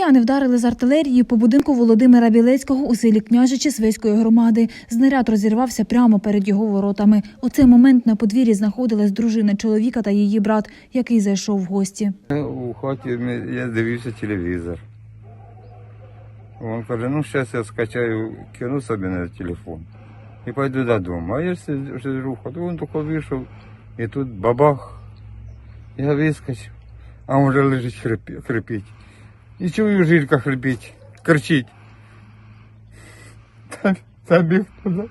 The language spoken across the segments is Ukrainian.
Росіяни вдарили з артилерії по будинку Володимира Білецького у селі Княжичі Свиської громади. Знаряд розірвався прямо перед його воротами. У цей момент на подвір'ї знаходилась дружина чоловіка та її брат, який зайшов в гості. У хаті я дивився телевізор. Він каже, ну зараз я скачаю кіно собі на телефон і пойду додому. А я сид- сиджу в хату, він тільки вийшов, і тут бабах. Я вискочив, а він вже лежить хрипі- хрипить. І чую, жінка хрипить, кричить. Та, та біг туди.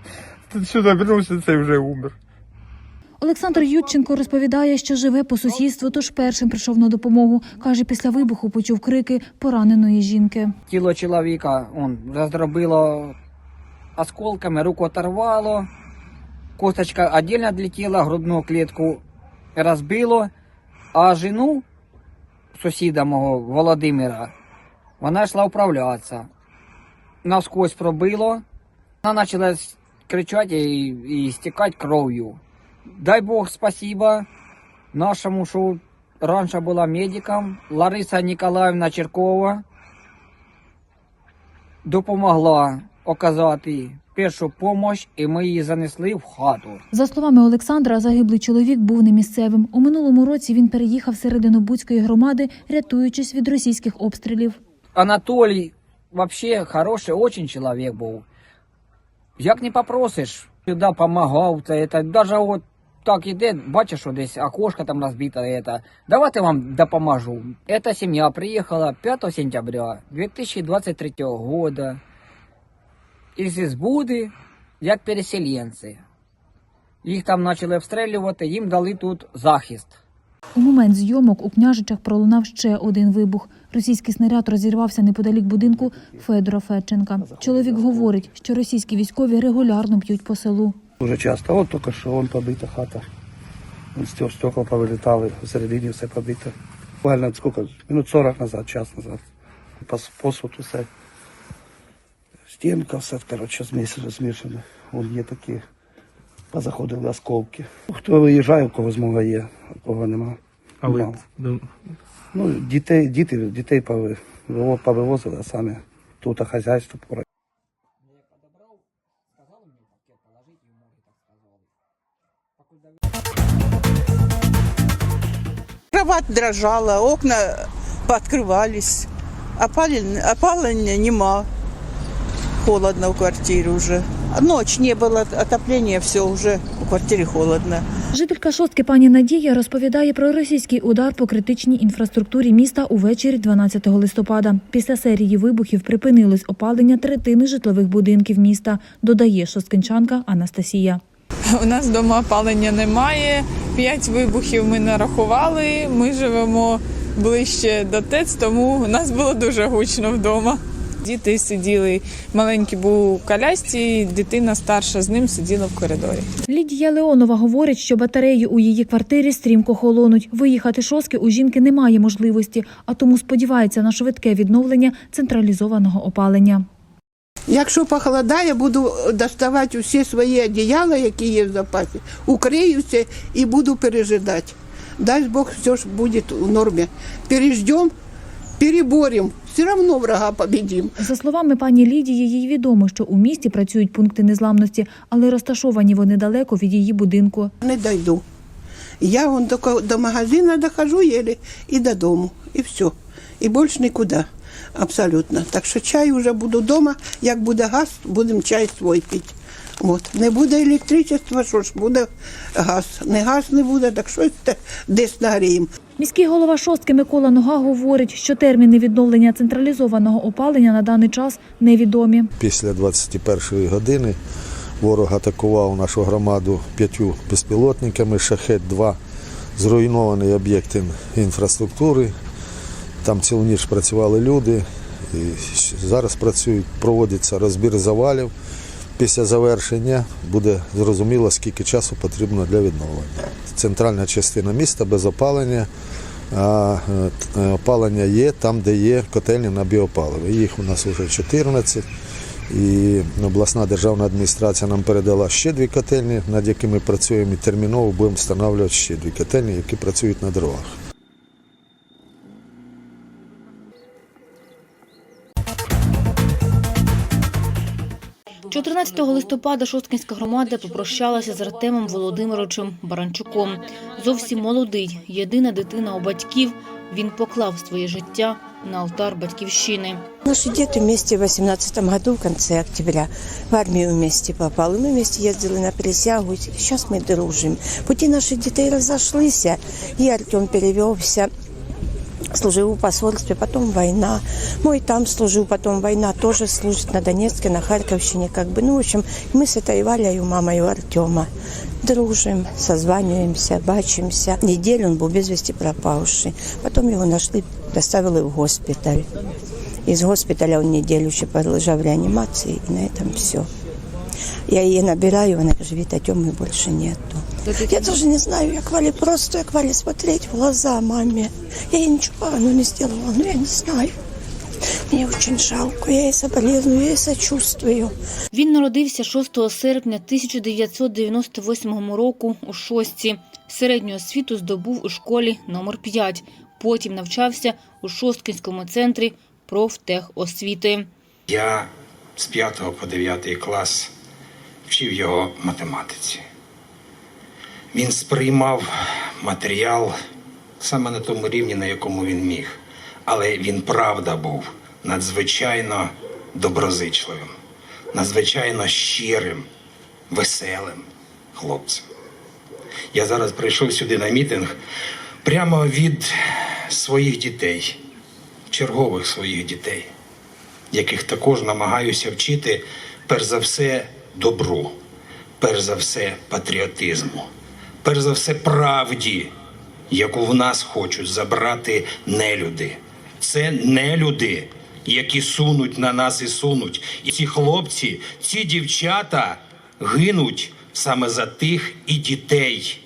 Тут сюди вернувся, цей вже умер. Олександр Ютченко розповідає, що живе по сусідству, тож першим прийшов на допомогу. Каже, після вибуху почув крики пораненої жінки. тіло чоловіка он, роздробило осколками, руку оторвало, косточка отдельно відлетіла, грудну клітку розбило, а жену сусіда мого Володимира, вона йшла управлятися. Навскось пробило, вона почала кричати і, і стікати кров'ю. Дай Бог спасибо нашому, що раніше була медиком, Лариса Ніколаївна Черкова допомогла оказати першу допомогу, і ми її занесли в хату. За словами Олександра, загиблий чоловік був не місцевим. У минулому році він переїхав середину Буцької громади, рятуючись від російських обстрілів. Анатолій вообще хороший, очень чоловік був. Як не попросиш, завжди допомагав. Це, це, даже от так іде, бачиш, що десь окошко там розбите, это. давайте вам допоможу. Эта сім'я приїхала 5 сентября 2023 года із Ізбуди, як переселенці. Їх там почали обстрілювати, їм дали тут захист. У момент зйомок у княжичах пролунав ще один вибух. Російський снаряд розірвався неподалік будинку Федора Федченка. Чоловік говорить, що російські військові регулярно б'ють по селу. Дуже часто. От тільки що вон побита хата. Стек- стекла повилітали, всередині все побито. Буквально сколько? Минут 40 назад, час назад. Пос- Посуд усе. Стінка, все, коротше, змішано. Вон є такі, позаходили осколки. Хто виїжджає, у кого змога є, у кого нема. А ви Мало. ну, Ну, дітей, діти, дітей повивозили, а самі тут а хазяйство пора. Кровать дрожала, окна пооткрывались. Опален- Опаления нема. Холодно в квартире уже. Ночь не было отопления, все уже в квартире холодно. Жителька шостки пані Надія розповідає про російський удар по критичній інфраструктурі міста увечері 12 листопада. Після серії вибухів припинилось опалення третини житлових будинків міста, додає шосткинчанка Анастасія. У нас вдома опалення немає. П'ять вибухів ми нарахували. Ми живемо ближче до ТЕЦ, тому у нас було дуже гучно вдома. Діти сиділи, маленький був у колясці, дитина старша з ним сиділа в коридорі. Лідія Леонова говорить, що батареї у її квартирі стрімко холонуть. Виїхати шостки у жінки немає можливості, а тому сподівається на швидке відновлення централізованого опалення. Якщо похолодає, буду доставати усі свої одіяла, які є в запасі, укриюся і буду пережидати. Дай Бог, все ж буде в нормі. Переждем, переборем, все одно врага победим. За словами пані Лідії, їй відомо, що у місті працюють пункти незламності, але розташовані вони далеко від її будинку. Не дойду. Я вон только до магазина дохожу еле и до дому, и все. І більше нікуди. Абсолютно. Так що чай вже буду вдома. Як буде газ, будемо чай свій пити. От. Не буде електричества, що ж буде газ. Не газ не буде, так щось десь нагріємо. Міський голова шостки Микола Нога говорить, що терміни відновлення централізованого опалення на даний час невідомі. Після 21-ї години ворог атакував нашу громаду п'ятью безпілотниками. Шахет-2 зруйнований об'єкт інфраструктури. Там цілу ніч працювали люди. І зараз працюють, проводиться розбір завалів. Після завершення буде зрозуміло, скільки часу потрібно для відновлення. Центральна частина міста без опалення. А е, опалення є там, де є котельні на біопаливо. Їх у нас вже 14. І обласна державна адміністрація нам передала ще дві котельні, над якими працюємо і терміново будемо встановлювати ще дві котельні, які працюють на дровах. 14 листопада Шосткинська громада попрощалася з Артемом Володимировичем Баранчуком. Зовсім молодий, єдина дитина у батьків. Він поклав своє життя на алтар батьківщини. Наши дети вместе в 18 году, в конце октября, в армию вместе попали. Мы вместе ездили на присягу. Сейчас мы дружим. Пути наших детей разошлись, и Артем перевелся. Служил в посольстве, потом война. Мой там служил, потом война. Тоже служит на Донецке, на Харьковщине. Как бы. Ну, в общем, мы с этой Валей, мамой Артема, дружим, созваниваемся, бачимся. Неделю он был без вести пропавший. Потом его нашли, доставили в госпиталь. Из госпиталя он неделю еще пролежал в реанимации, и на этом все. Я ее набираю, она говорит, Вита, Тёмы больше нету. Я даже не знаю, я Вале просто, я Вале смотреть в глаза маме. Я ей ничего ну, не сделала, но я не знаю. Мне очень жалко, я ей соболезную, я ей сочувствую. Він народився 6 серпня 1998 року у Шостці. Середню освіту здобув у школі номер 5. Потім навчався у Шосткинському центрі профтехосвіти. Я з 5 по 9 клас вчив його математиці. Він сприймав матеріал саме на тому рівні, на якому він міг. Але він правда був надзвичайно доброзичливим, надзвичайно щирим, веселим хлопцем. Я зараз прийшов сюди на мітинг прямо від своїх дітей, чергових своїх дітей яких також намагаюся вчити, перш за все, добру, перш за все, патріотизму, перш за все, правді, яку в нас хочуть забрати нелюди. Це нелюди, які сунуть на нас і сунуть. І ці хлопці, ці дівчата гинуть саме за тих і дітей,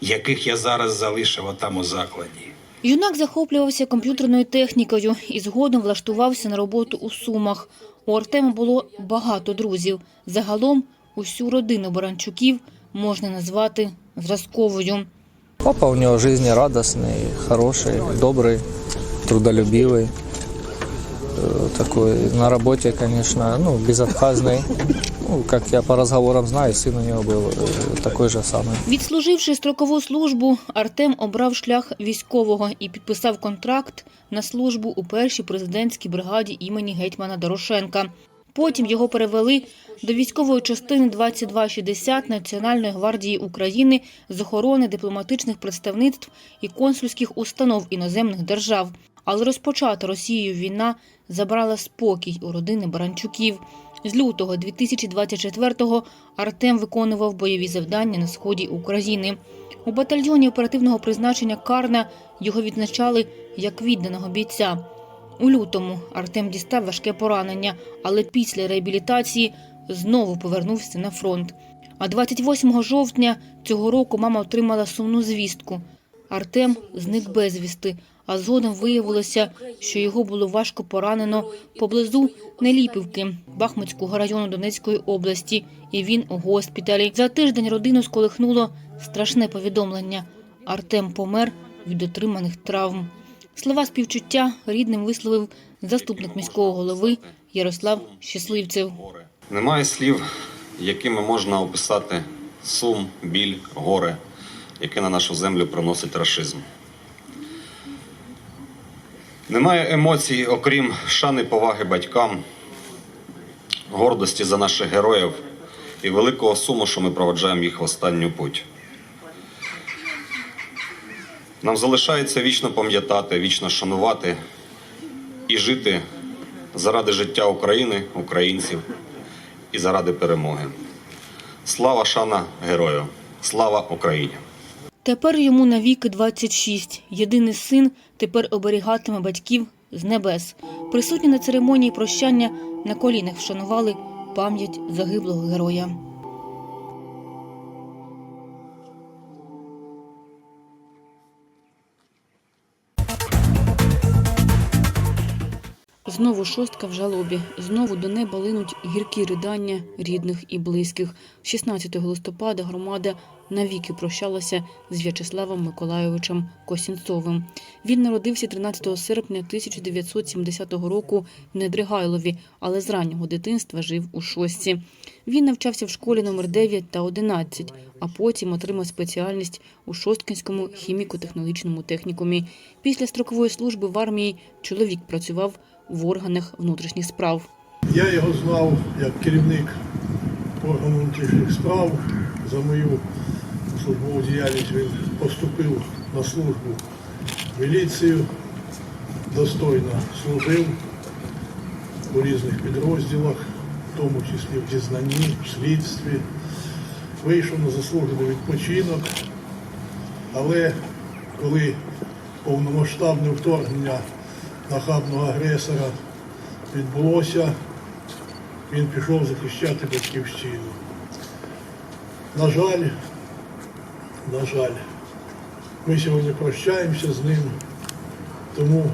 яких я зараз залишив отам у закладі. Юнак захоплювався комп'ютерною технікою і згодом влаштувався на роботу у Сумах. У Артема було багато друзів. Загалом усю родину Баранчуків можна назвати зразковою. Папа у него жизнерадостный, хороший, добрый, трудолюбивый. Э, Такой на работе, конечно, ну, безотказный. Ну, как я по разговорам знаю, сын у него был э, такой же самый. Відслуживши строкову службу, Артем обрав шлях військового і підписав контракт на службу у першій президентській бригаді імені гетьмана Дорошенка. Потім його перевели до військової частини 2260 Національної гвардії України з охорони дипломатичних представництв і консульських установ іноземних держав. Але розпочата Росією війна забрала спокій у родини Баранчуків. З лютого 2024-го Артем виконував бойові завдання на сході України. У батальйоні оперативного призначення Карна його відзначали як відданого бійця. У лютому Артем дістав важке поранення, але після реабілітації знову повернувся на фронт. А 28 жовтня цього року мама отримала сумну звістку. Артем зник безвісти, а згодом виявилося, що його було важко поранено поблизу Неліпівки Бахмутського району Донецької області, і він у госпіталі. За тиждень родину сколихнуло страшне повідомлення. Артем помер від отриманих травм. Слова співчуття рідним висловив заступник міського голови Ярослав Щасливцев. Немає слів, якими можна описати сум, біль, горе, яке на нашу землю приносить рашизм. Немає емоцій, окрім шани поваги батькам, гордості за наших героїв і великого суму, що ми проведжаємо їх в останню путь. Нам залишається вічно пам'ятати, вічно шанувати і жити заради життя України, українців і заради перемоги. Слава шана герою! Слава Україні! Тепер йому навіки 26. Єдиний син тепер оберігатиме батьків з небес. Присутні на церемонії прощання на колінах вшанували пам'ять загиблого героя. Знову шостка в жалобі. Знову до неба линуть гіркі ридання рідних і близьких. 16 листопада громада навіки прощалася з В'ячеславом Миколайовичем Косінцовим. Він народився 13 серпня 1970 року в Недригайлові, але з раннього дитинства жив у шостці. Він навчався в школі номер 9 та 11, а потім отримав спеціальність у Шосткинському хіміко-технологічному технікумі. Після строкової служби в армії чоловік працював в органах внутрішніх справ. Я його знав як керівник органу внутрішніх справ. За мою службову діяльність він поступив на службу в міліцію, достойно служив у різних підрозділах, в тому числі в дізнанні, в слідстві. Вийшов на заслужений відпочинок, але коли повномасштабне вторгнення нахабного агресора відбулося, він пішов захищати батьківщину. На жаль, на жаль, ми сьогодні прощаємося з ним, тому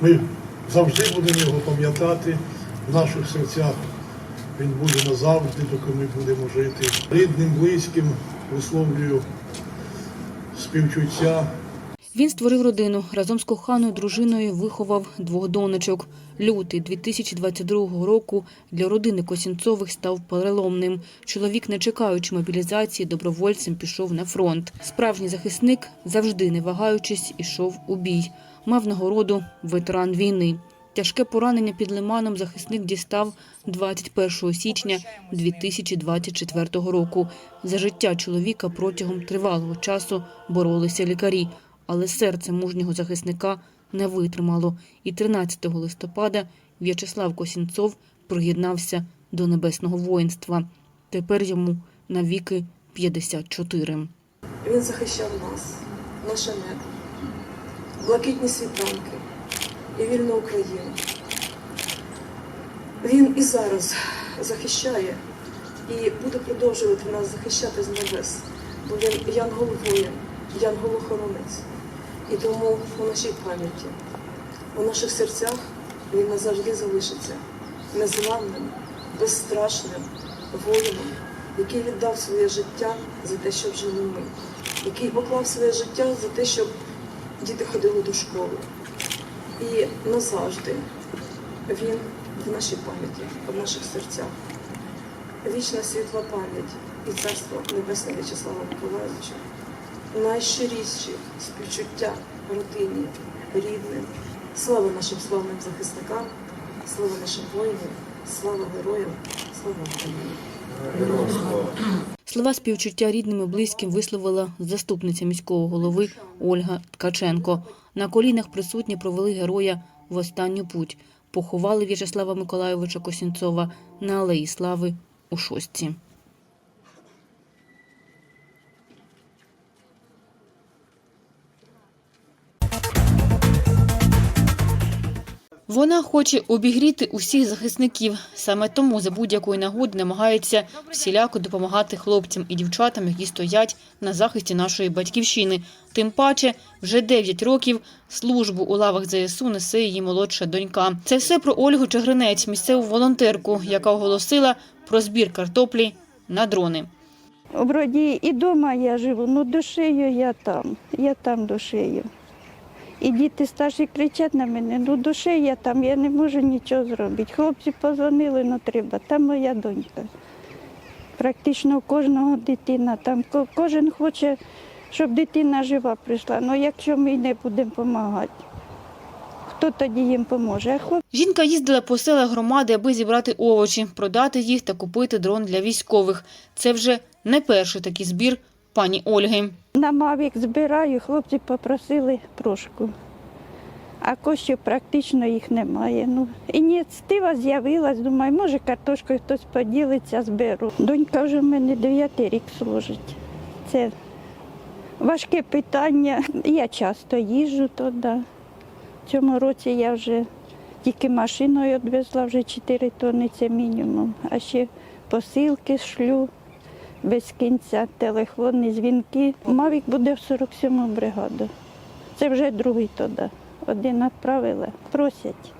ми завжди будемо його пам'ятати в наших серцях. Він буде назавжди, доки ми будемо жити. Рідним, близьким висловлюю співчуття. Він створив родину разом з коханою дружиною виховав двох донечок. Лютий 2022 року для родини Косінцових став переломним. Чоловік, не чекаючи мобілізації, добровольцем пішов на фронт. Справжній захисник завжди не вагаючись ішов у бій. Мав нагороду ветеран війни. Тяжке поранення під лиманом захисник дістав 21 січня 2024 року. За життя чоловіка протягом тривалого часу боролися лікарі, але серце мужнього захисника не витримало. І 13 листопада В'ячеслав Косінцов приєднався до небесного воїнства. Тепер йому навіки 54. Він захищав нас, наше небо, блакитні світанки і вільну Україну. Він і зараз захищає і буде продовжувати нас захищати з небес, бо він янгол воїн, янгол. І тому у нашій пам'яті, у наших серцях він назавжди залишиться незламним, безстрашним воїном, який віддав своє життя за те, щоб жили ми, який поклав своє життя за те, щоб діти ходили до школи. І назавжди він в нашій пам'яті, в наших серцях. Вічна світла пам'ять і царство Небесне В'ячеслава Миколаївича. Найщиріші співчуття родині, рідним. Слава нашим славним захисникам, слава нашим воїнам, слава героям, слава Україні. Слова співчуття рідним і близьким висловила заступниця міського голови Ольга Ткаченко. На колінах присутні провели героя в останню путь. Поховали В'ячеслава Миколайовича Косінцова на Алеї Слави у Шостці. Вона хоче обігріти усіх захисників. Саме тому за будь-якої нагоди намагається всіляко допомагати хлопцям і дівчатам, які стоять на захисті нашої батьківщини. Тим паче, вже 9 років службу у лавах ЗСУ несе її молодша донька. Це все про Ольгу Чагринець, місцеву волонтерку, яка оголосила про збір картоплі на дрони. Вроді і вдома я живу, ну душею я там, я там душею. І діти старші кричать на мене, ну душею я там, я не можу нічого зробити. Хлопці позвонили, ну треба, там моя донька. Практично кожного дитина, там кожен хоче, щоб дитина жива прийшла. Ну якщо ми не будемо допомагати, хто тоді їм поможе? А Жінка їздила по селах громади, аби зібрати овочі, продати їх та купити дрон для військових. Це вже не перший такий збір пані Ольги. На Мавік збираю, хлопці попросили трошку. А коштів практично їх немає. Ну, ініціатива з'явилась, думаю, може картошкою хтось поділиться, зберу. Донька вже в мене дев'ятий рік служить. Це важке питання. Я часто їжджу туди. Цьому році я вже тільки машиною відвезла вже 4 тонни, це мінімум. А ще посилки шлю без кінця, телефонні дзвінки. Мавік буде в 47-му бригаду. Це вже другий туди. Один відправили, просять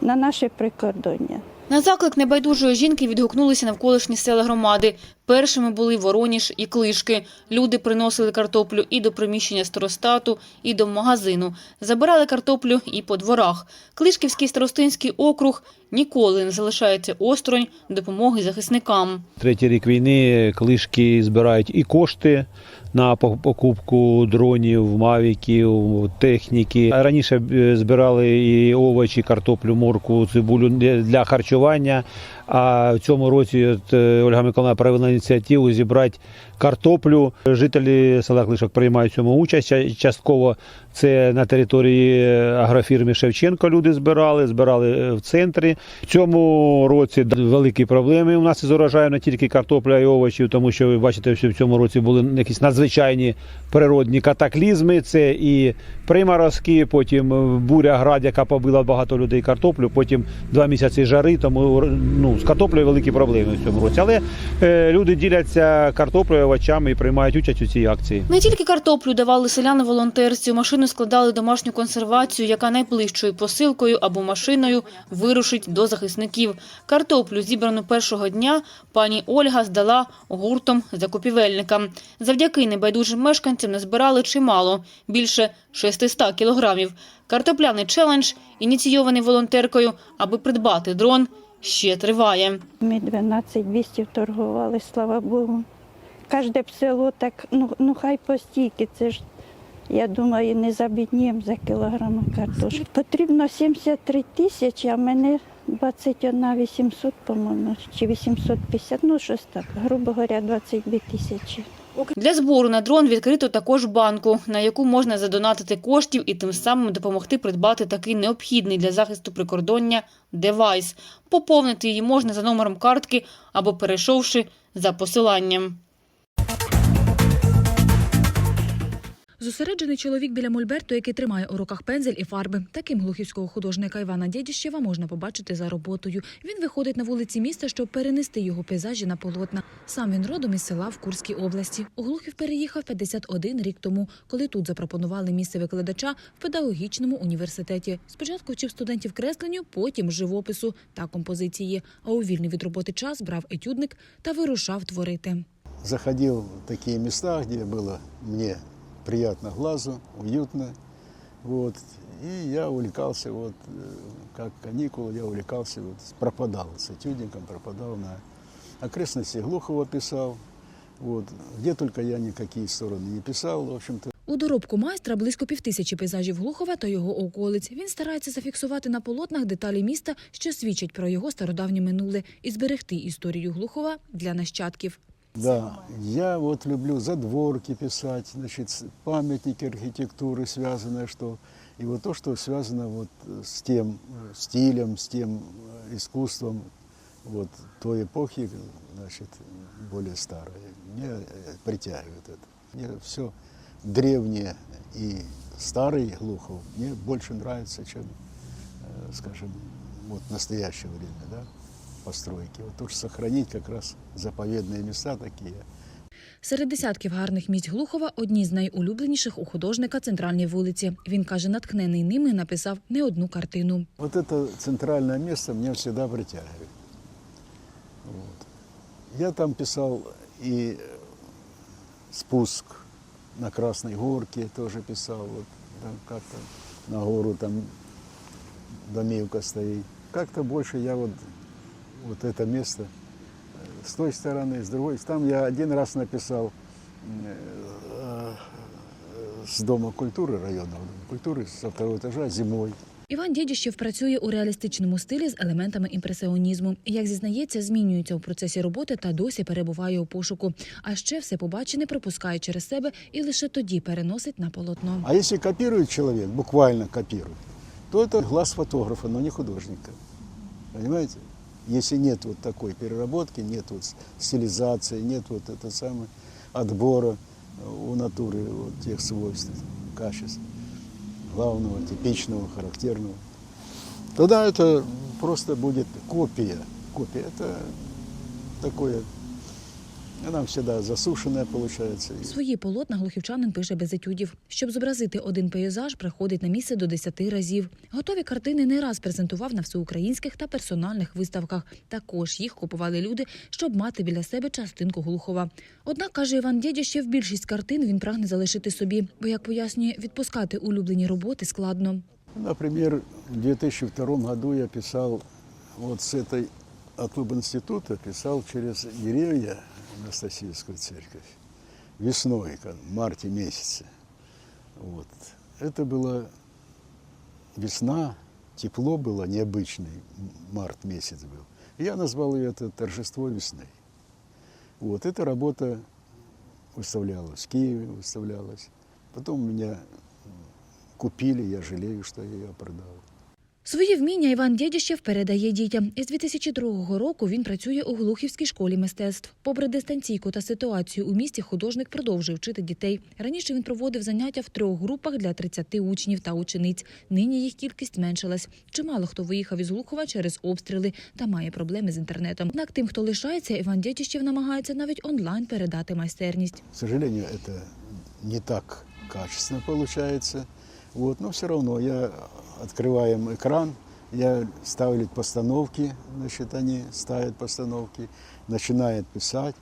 на наше прикордоння. На заклик небайдужої жінки відгукнулися навколишні села громади. Першими були Вороніж і Клишки. Люди приносили картоплю і до приміщення старостату, і до магазину. Забирали картоплю і по дворах. Клишківський старостинський округ ніколи не залишається осторонь допомоги захисникам. Третій рік війни клишки збирають і кошти на покупку дронів, мавіків, техніки. Раніше е, збирали і овочі, картоплю, морку, цибулю для- для харчування. А в цьому році от, е, Ольга Миколаївна провела ініціативу зібрати картоплю. Жителі села Клишок приймають цьому участь. Частково це на території агрофірми Шевченко люди збирали, збирали е, в центрі. В цьому році великі проблеми у нас із урожаєм не тільки картопля і овочів, тому що ви бачите, що в цьому році були якісь надзвичайні природні катаклізми. Це і приморозки, потім е, буря град, яка побила багато людей картоплю, потім два місяці жари, тому ну, з картоплею великі проблеми в цьому році. Але е, люди діляться картоплею, овочами і приймають участь у цій акції. Не тільки картоплю давали селяни волонтерці, машину складали домашню консервацію, яка найближчою посилкою або машиною вирушить до захисників. Картоплю, зібрану першого дня, пані Ольга здала гуртом закупівельникам. Завдяки небайдужим мешканцям назбирали чимало – більше 600 кілограмів. Картопляний челендж, ініційований волонтеркою, аби придбати дрон, ще триває. Ми 12 200 торгували, слава Богу. Кожне село так, ну, ну хай постійки, це ж, я думаю, не забідніємо за кілограм картошки. Потрібно 73 тисячі, а мене 21 800, по-моєму, чи 850, ну щось так, грубо говоря, 22 тисячі. Для збору на дрон відкрито також банку, на яку можна задонатити коштів і тим самим допомогти придбати такий необхідний для захисту прикордоння девайс. Поповнити її можна за номером картки або перейшовши за посиланням. Зосереджений чоловік біля мольберту, який тримає у руках пензель і фарби. Таким глухівського художника Івана Дєдіщева можна побачити за роботою. Він виходить на вулиці міста, щоб перенести його пейзажі на полотна. Сам він родом із села в Курській області. У Глухів переїхав 51 рік тому, коли тут запропонували місце викладача в педагогічному університеті. Спочатку вчив студентів кресленню, потім живопису та композиції. А у вільний від роботи час брав етюдник та вирушав творити. заходил в такие места, где было мне приятно глазу, уютно. Вот. И я увлекался, вот, э, как каникулы, я увлекался, вот, пропадал с этюдником, пропадал на окрестности Глухова писал. Вот. Где только я никакие стороны не писал, в общем-то. У доробку майстра близько півтисячі пейзажів Глухова та його околиць. Він старається зафіксувати на полотнах деталі міста, що свідчать про його стародавнє минуле, і зберегти історію Глухова для нащадків. Да, я вот люблю задворки писать, значит, памятники архитектуры связанные, что и вот то, что связано вот с тем э, стилем, с тем э, искусством вот той эпохи, значит, более старой. Мне э, притягивает это. Мне все древнее и старый Глухов мне больше нравится, чем, скажем, вот настоящее время, да, постройки. Вот то, сохранить как раз заповедные места такие. Серед десятків гарних місць Глухова одні з найулюбленіших у художника центральній вулиці. Він каже, натхнений ними написав не одну картину. Вот это центральное место меня всегда притягивает. Вот. Я там писал и спуск на Красной Горке тоже писал, вот там как-то на гору там домивка стоит. Как-то больше я вот, вот это место э, с той стороны, с другой. Там я один раз написал э, э, с Дома культуры, районного Дома культуры, со второго этажа зимой. Іван Дєдіщев працює у реалістичному стилі з елементами імпресіонізму. Як зізнається, змінюється у процесі роботи та досі перебуває у пошуку. А ще все побачене пропускає через себе і лише тоді переносить на полотно. А если копирует человек, буквально копирует, то это глаз фотографа, но не художника. Понимаете? Если нет вот такой переработки, нет вот стилизации, нет вот это самое отбора э, у натуры вот тех свойств, качеств, главного, типичного, характерного, тогда это просто будет копия. Копия – это такое Она всегда засушенная получается. И Свої полотна глухівчанин пише без етюдів. Щоб зобразити один пейзаж, приходить на місце до 10 разів. Готові картини не раз презентував на всеукраїнських та персональних виставках. Також їх купували люди, щоб мати біля себе частинку Глухова. Однак, каже Іван Дєдящев, більшість картин він прагне залишити собі, бо, як пояснює, відпускати улюблені роботи складно. Например, в 2002 году я писал вот с этой от института писал через деревья Анастасийскую церковь весной, как в марте месяце. Вот. Это была весна, тепло было необычный, м- март месяц был. И я назвал ее это торжество весны. Вот эта работа выставлялась в Киеве, выставлялась. Потом меня м, купили, я жалею, что я ее продал. Свої вміння Іван Дєдящев передає дітям. Із 2002 року він працює у Глухівській школі мистецтв. Попри дистанційку та ситуацію у місті, художник продовжує вчити дітей. Раніше він проводив заняття в трьох групах для 30 учнів та учениць. Нині їх кількість зменшилась. Чимало хто виїхав із Глухова через обстріли та має проблеми з інтернетом. Однак тим, хто лишається, Іван Дєдящев намагається навіть онлайн передати майстерність. К сожалению, это не так качественно получается. Вот, но все равно я открываем экран, я ставлю постановки, значит, они ставят постановки, начинают писать.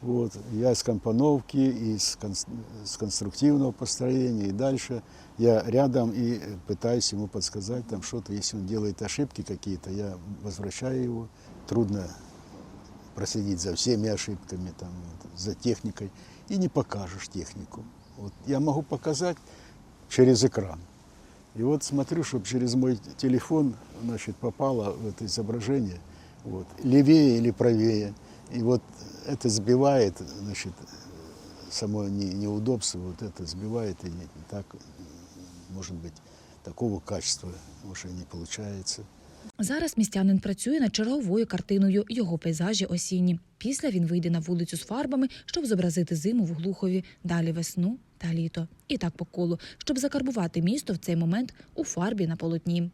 Вот, я с компоновки, и с, кон- с конструктивного построения, и дальше я рядом и пытаюсь ему подсказать там что-то. Если он делает ошибки какие-то, я возвращаю его. Трудно проследить за всеми ошибками, там, вот, за техникой, и не покажешь технику. Вот я могу показать через экран. И вот смотрю, чтобы через мой телефон значит, попало в это изображение вот, левее или правее. И вот это сбивает, значит, само не- неудобство, вот это сбивает, и не так, может быть, такого качества уже не получается. Зараз містянин працює над черговою картиною його пейзажі осінні. Після він вийде на вулицю з фарбами, щоб зобразити зиму в Глухові, далі весну та літо. І так по колу, щоб закарбувати місто в цей момент у фарбі на полотні.